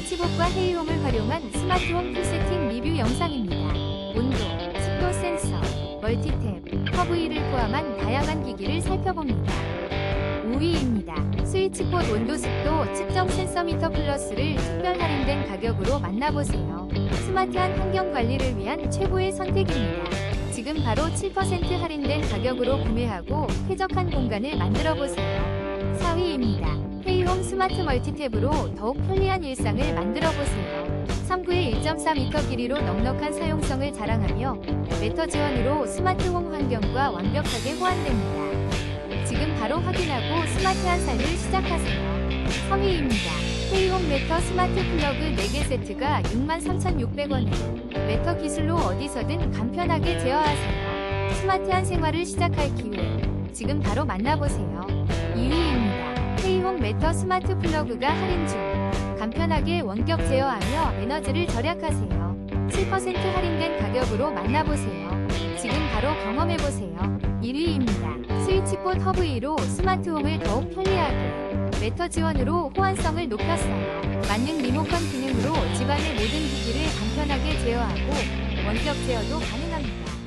스위치복과 헤이홈을 활용한 스마트홈 풀세팅 리뷰 영상입니다. 온도, 습도 센서, 멀티탭, 커브이를 포함한 다양한 기기를 살펴봅니다. 5위입니다. 스위치봇 온도 습도 측정 센서 미터 플러스를 특별 할인된 가격으로 만나보세요. 스마트한 환경 관리를 위한 최고의 선택입니다. 지금 바로 7% 할인된 가격으로 구매하고 쾌적한 공간을 만들어 보세요. 4위입니다. 헤이홈 스마트 멀티탭으로 더욱 편리한 일상을 만들어 보세요. 3구의 1.4m 길이로 넉넉한 사용성을 자랑하며 메터 지원으로 스마트홈 환경과 완벽하게 호환됩니다. 지금 바로 확인하고 스마트한 삶을 시작하세요. 3위입니다. 헤이홈 메터 스마트 플러그 4개 세트가 63,600원에 메터 기술로 어디서든 간편하게 제어하세요. 스마트한 생활을 시작할 기회. 지금 바로 만나보세요. 2위입니다. 헤이홈 메터 스마트 플러그가 할인 중. 간편하게 원격 제어하며 에너지를 절약하세요. 7% 할인된 가격으로 만나보세요. 지금 바로 경험해보세요. 1위입니다. 스위치봇 허브이로 스마트홈을 더욱 편리하게. 메터 지원으로 호환성을 높였어요. 만능 리모컨 기능으로 집안의 모든 기기를 간편하게 제어하고 원격 제어도 가능합니다.